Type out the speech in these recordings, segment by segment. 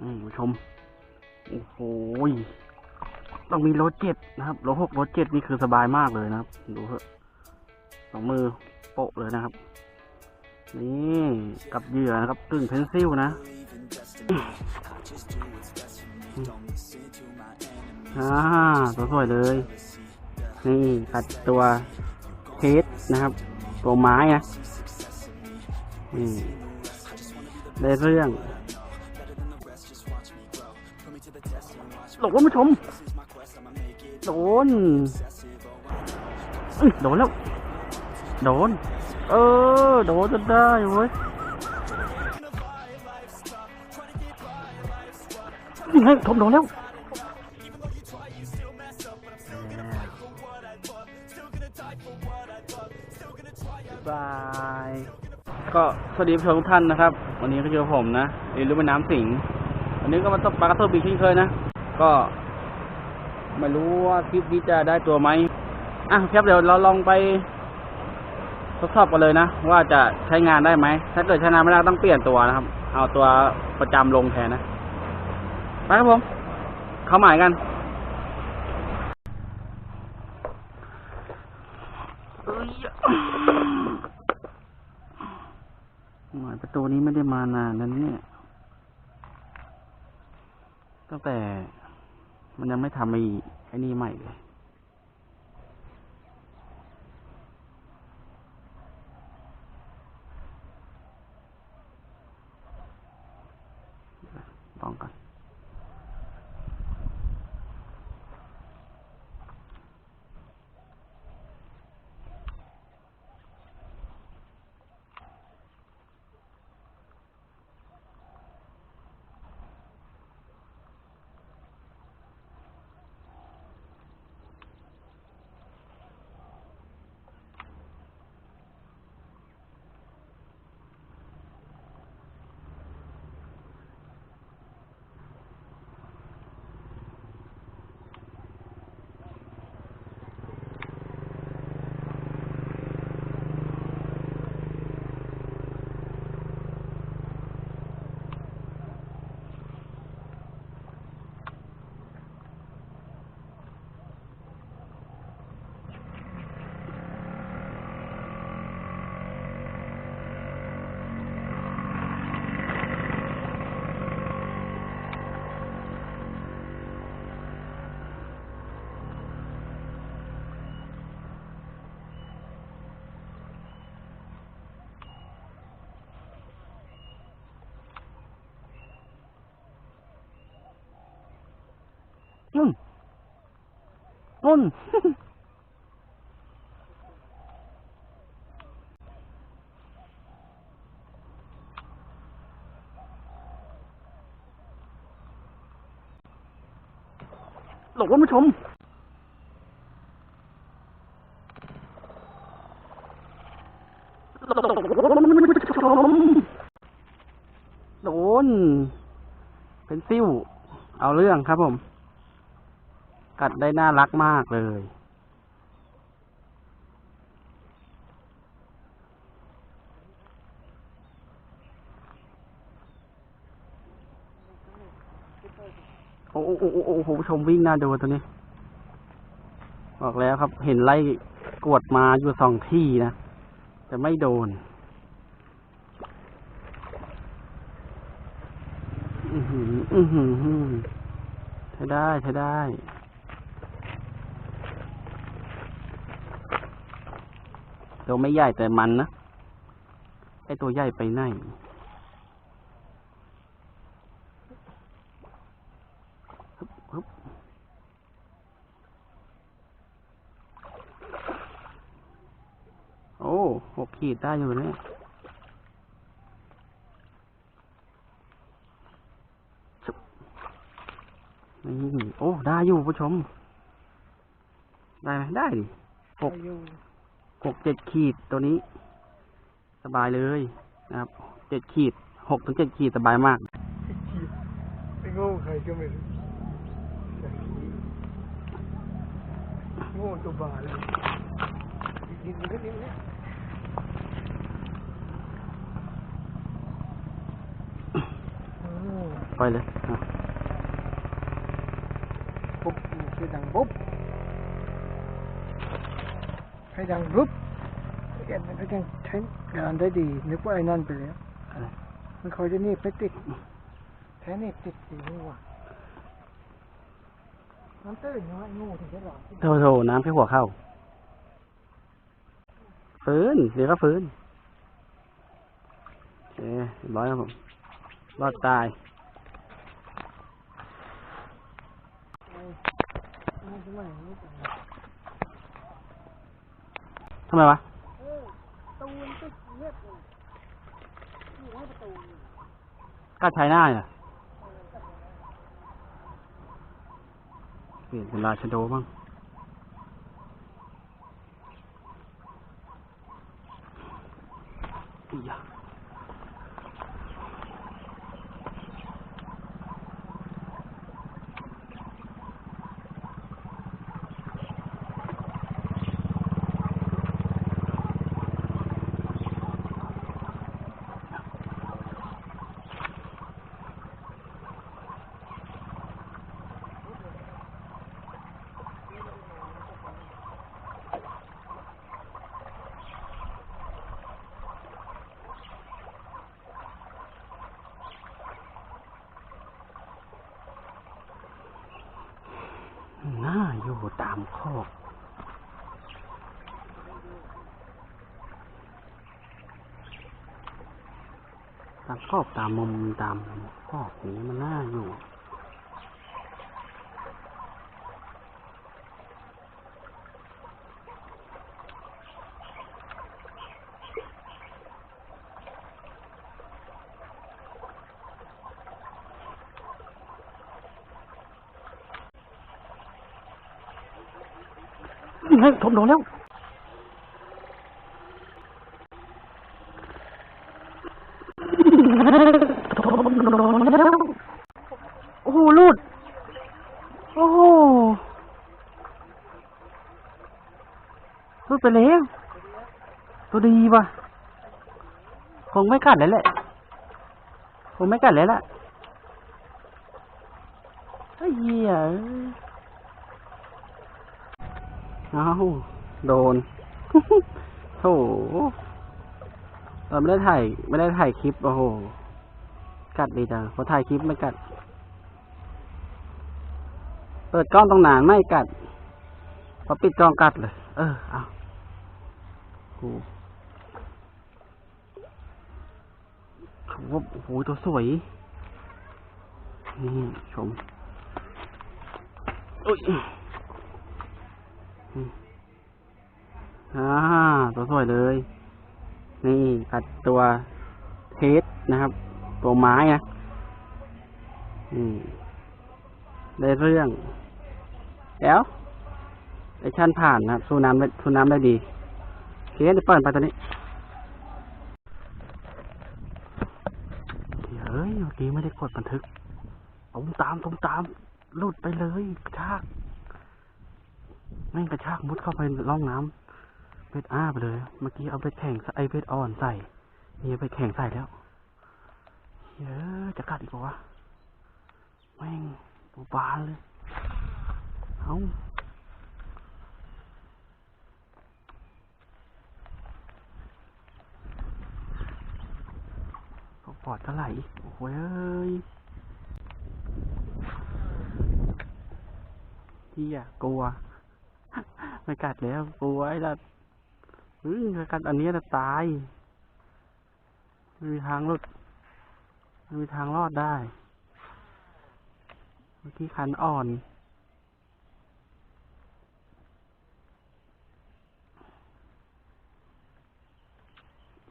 อืมผู้ชม โอ้โหต้องมีรถเจ็ดนะครับรถหกรถเจ็ดนี่คือสบายมากเลยนะครับ ดูเถอะสองมือโปะเลยนะครับ นี่กับเหยื่อนะครับกึ่งเพนซิลนะอ่าตัวสวยเลย นี่ตัดตัวเทสนะครับ ตัวไม้นะนี่ได้เรื่อง หลบคุณผู้ชม โดนเอ้ยโดนแล้ว โดน เออ โดนจนได้เว้ยนี่ไงทมโดนแล้วบาย ก็สวัสดีผู้ชมทุกท่านนะครับ วันนี้ก็เจอผมนะเรียนรู้แม่น้ำสิง วันนี้ก็มาตกปลากระเทอบีกเช่นเคยนะ ก็ไม่รู้ว่าคลิปนี้จะได้ตัวไหมอะครับเดี๋ยวเราลองไปทดสอบกันเลยนะ ว่าจะใช้งานได้ไหม ถ้าเกิดใช้งานไม่ได้ต้องเปลี่ยนตัวนะครับ เอาตัวประจำลงแทนนะไปครับผม เข้าหมายกันเอ้ยหมายประตูนี้ไม่ได้มานานนั้นเนี่ยตั้งแต่ มันยังไม่ทำไอ้ไอ้นี่ใหม่เลย ลองกัน นุ่นนุ่นหลบคุณผู้ชมหลบคุณผู้ชมโดนเป็นซิ่ว เอาเรื่องครับผม กัดได้น่ารักมากเลย โอ้โอ้โอ้โอ้โอ้โหชมวิ่งหน้าดูตัวนี้ บอกแล้วครับ เห็นไล่กวดมาอยู่สองที่นะ แต่ไม่โดนอือหือ อือหือหือใช้ได้ ใช้ได้ ตัวไม่ใหญ่แต่มันนะไอตัวใหญ่ไปไหนโอ้หกขีดได้อยู่เนี่ยนี่โอ้ ได้อยู่ผู้ชม ได้ไหมได้ดิหก หกเจ็ดขีดตัวนี้ สบายเลยนะครับเจ็ดขีดหกถึงเจ็ดขีดสบายมากไอ้โง่ใครก็ไม่รู้โง่ตัวบาเลยอีกนิดนึงนิดนึงนะโอ้ปล่อยเลยอะปุ๊บเสียงดังปุ๊บ ให้ดังปุ๊บแกมันก็ยังใช้งานได้ดี นึกว่าไอ้นั่นไปแล้วอะไรมันคอยจะหนีบไม่ติดแท้หนีบติดอยู่นี่ว่ะมันตื่นเนาะไอ้งูถึงจะหลอนโถโถน้ำแค่หัวเข้า ฟื้นเดี๋ยวก็ฟื้นโอเคเรียบร้อยครับผมรอดตายงูทำไมไม่ตาย ทำไมวะกล้าใช้หน้าเนี่ยเปลี่ยนเป็นราชโดบ้างอียะห น้าอยู่ตามคอกตามคอกตามมุมตามคอกอย่างนี้มันน่าอยู่ เฮ้ยผมโดนแล้วโอ้โหลูด โอ้โหลูดไปแล้ว ตัวดีป่ะ คงไม่กัดแล้วแหละ คงไม่กัดแล้วล่ะไอ้เหี้ยเอ้ย เอาโดนโถเราไม่ได้ถ่ายไม่ได้ถ่ายคลิป โอ้โห กัดดีจังพอถ่ายคลิปไม่กัด เปิดกล้องต้องนานไม่กัด พอปิดกล้องกัดเลย เออ เอากูว่าโอ้โหตัวสวย นี่ ชมโอ้ย อ่าตัวสวยเลย นี่กัดตัวเทสนะครับ ตัวไม้นะอืมได้เรื่อง แล้วไอชั่นผ่านนะครับ สู้น้ำได้สู้น้ำได้ดีเคเดี๋ยวเปิดไปตัวนี้เฮ้ยเมื่อกี้ไม่ได้กดบันทึกตุ้มตามตุ้มตามหลุดไปเลยกระชาก แม่งกระชากมุดเข้าไปร่องน้ำเบ็ดอ้าไปเลย เมื่อกี้เอาเบ็ดแข็งไอเบ็ดอ่อนใส่นี่เอาเบ็ดแข็งใส่แล้วเฮ้ยจะกัดอีกปะวะแม่งตัวบานเลยเอาปอดก็ไหลโอ้โหเอ้ยเฮียกลัว ไม่กัดแล้วกลัวไอ้ละเฮ้ยถ้ากัดอันนี้จะตาย ไม่มีทางรอดไม่มีทางรอดได้ เมื่อกี้คันอ่อน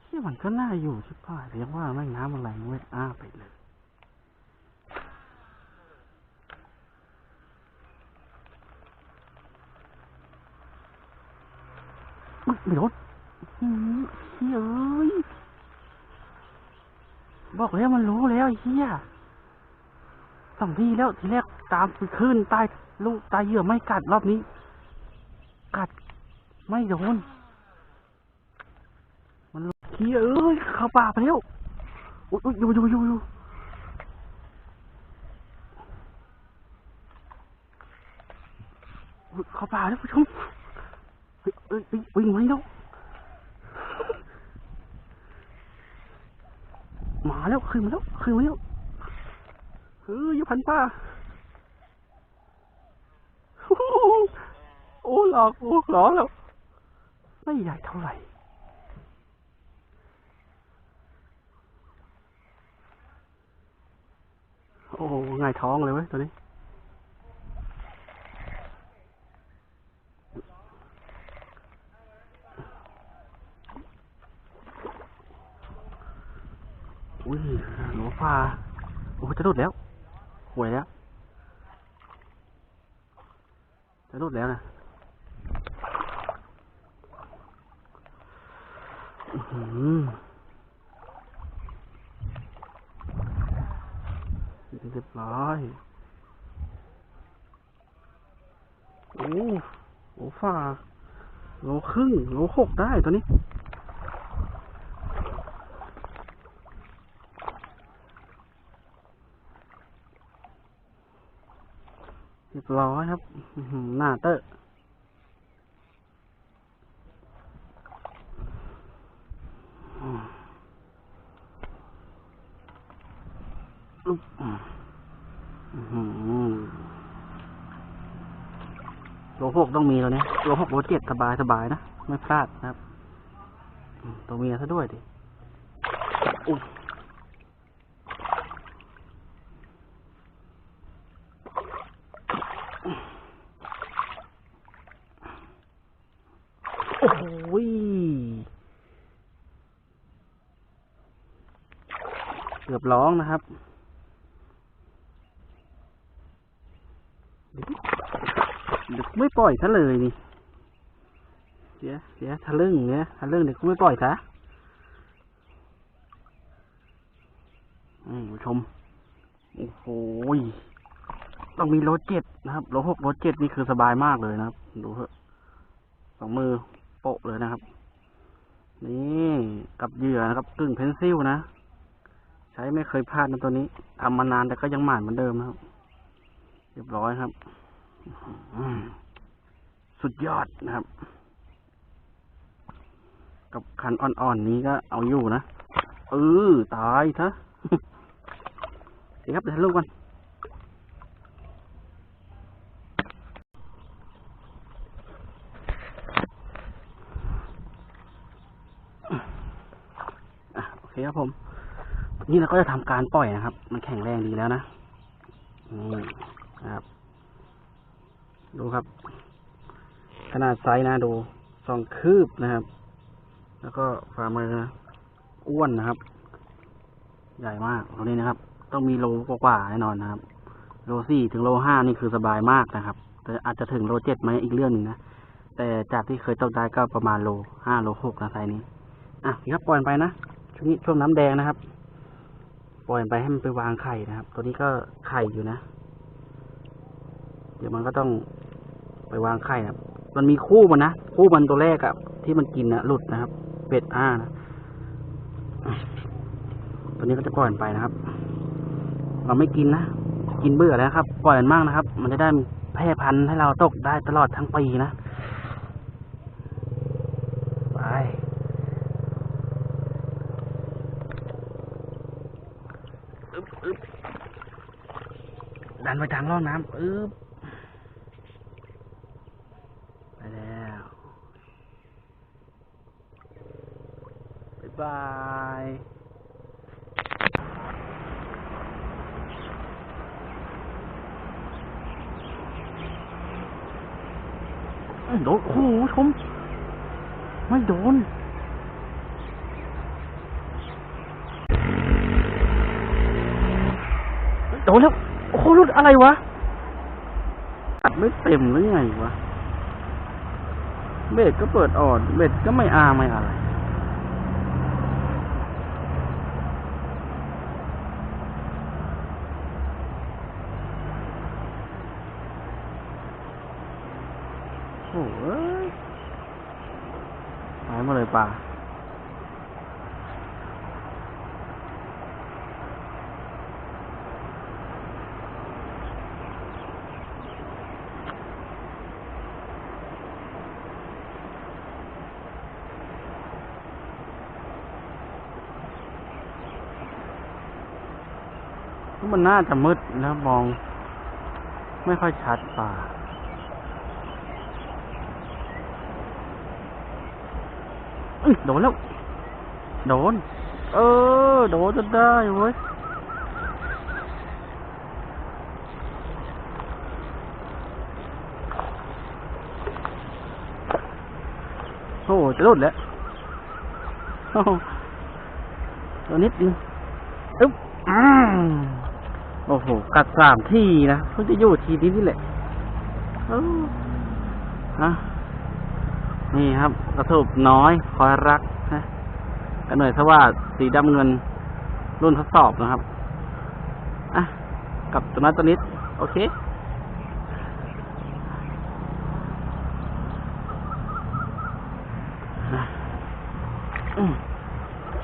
ที่มันก็น่าอยู่ชิบหายเรียกว่าแม่งน้ำอะไรเวทอ้าไปเลย อุ้ยไม่โดนเฮ้ยบอกแล้วมันรู้แล้วเฮียสองทีแล้วทีแรกตามไปขึ้นตายลูกตายเหยื่อไม่กัดรอบนี้ กัดไม่โดนมันเฮียเอ้ยเข้าป่าไปแล้วอุ้ยอยู่อยู่อยู่อยู่เข้าป่าแล้วผู้ชม วิ่งมาแล้วมาแล้วขึ้นมาแล้วขึ้นมาแล้วเฮ้ยอยู่พันป่าโอ้โหหลอกโอ้หลอกแล้ว ไม่ใหญ่เท่าไหร่โอ้โหงายท้องเลยเว้ยตัวนี้ อุ้ยหนูฟ้าโอ้จะหลุดแล้วหวยแล้ว จะหลุดแล้วนะอื้อหือเรียบร้อยโอ้โหฟ้าโลครึ่งโลหกได้ตัวนี้ ร้อยครับหน้าเตอะอืมอึ๊บอืมอื้อหือโลหกต้องมีแล้วเนี่ยโลหกโลเจ็ดสบายสบายนะ ไม่พลาดนะครับ ตัวเมียซะด้วยดิอุ๊ย โอ้โหยเกือบ ร้องนะครับ เด็กไม่ปล่อยซะเลยนี่เสียเสียทะลึ่งเนี่ยทะลึ่งเด็กไม่ปล่อยซะอืมชม โอ้โหต้องมีรถเจ็ดนะครับรถหกรถเจ็ดนี่คือสบายมากเลยนะครับ ดูเถอะสองมือโปะเลยนะครับ นี่กับเหยื่อนะครับกึ่งเพนซิลนะ ช้ไม่เคยพลาดนะตัวนี้ทำมานานแต่ก็ยังหมานเหมือนเดิมนะครับ เรียบร้อยครับ สุดยอดนะครับ กับคันอ่อนๆนี้ก็เอาอยู่นะเออตายซะเดี๋ยวครับเดี๋ยวถ่ายรูปกันโอเคครับผม นี่เราก็จะทำการปล่อยนะครับ มันแข็งแรงดีแล้วนะนี่ครับ ดูครับ ขนาดไซส์นะดูสองคืบนะครับ แล้วก็ฝ่ามือนะอ้วนนะครับ ใหญ่มากตัวนี้นะครับ ต้องมีโลกว่าๆแน่นอนนะครับ โลสี่ถึงโลห้านี่คือสบายมากนะครับ แต่อาจจะถึงโลเจ็ดไหมอีกเรื่องหนึ่งนะแต่จากที่เคยตกได้ก็ประมาณโลห้าโลหกนะไซส์นี้อะนี่ครับปล่อยไปนะช่วงนี้ช่วงน้ำแดงนะครับ ปล่อยไปให้มันไปวางไข่นะครับ ตัวนี้ก็ไข่อยู่นะ เดี๋ยวมันก็ต้องไปวางไข่นะมันมีคู่มันนะ คู่มันตัวแรกอะที่มันกินนะหลุดนะครับ เป็ดอ้านะตัวนี้ก็จะปล่อยไปนะครับ เราไม่กินนะ กินเบื่อแล้วครับ ปล่อยมันมากนะครับ มันจะได้แพร่พันธุ์ให้เราตกได้ตลอดทั้งปีนะ ไป อึ๊บอึ๊บดัน ไปทางร่องน้ำอึ๊บไปแล้วบ๊ายบายอ้ยโดนโอ้โหชม ไม่โดนโดนแล้ว โอ้โหรุดอะไรวะอัดไม่เต็มหรือไงวะเบ็ดก็เปิดอ่อนเบ็ดก็ไม่อาไม่อะไรโอ้ยหายมาเลยป่า มันน่าจะมืดแล้วมอง ไม่ค่อยชัดป่าเอ้ยโดนแล้ว โดน เออ โดนจนได้เว้ยโอ้จะหลุดแล้วโอ้โหตัวนิดนึงอึ๊บอืม โอ้โห กัดสามทีนะเพิ่งจะอยู่ทีนี้นี่แหละฮะนี่ครับ กระสุบน้อยคอยรักนะกันหน่อยถ้าว่าสีดำเงินรุ่นทดสอบนะครับ อะ กับตัวนั้นตัวนิด โอเคม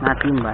น่าทิ่มไป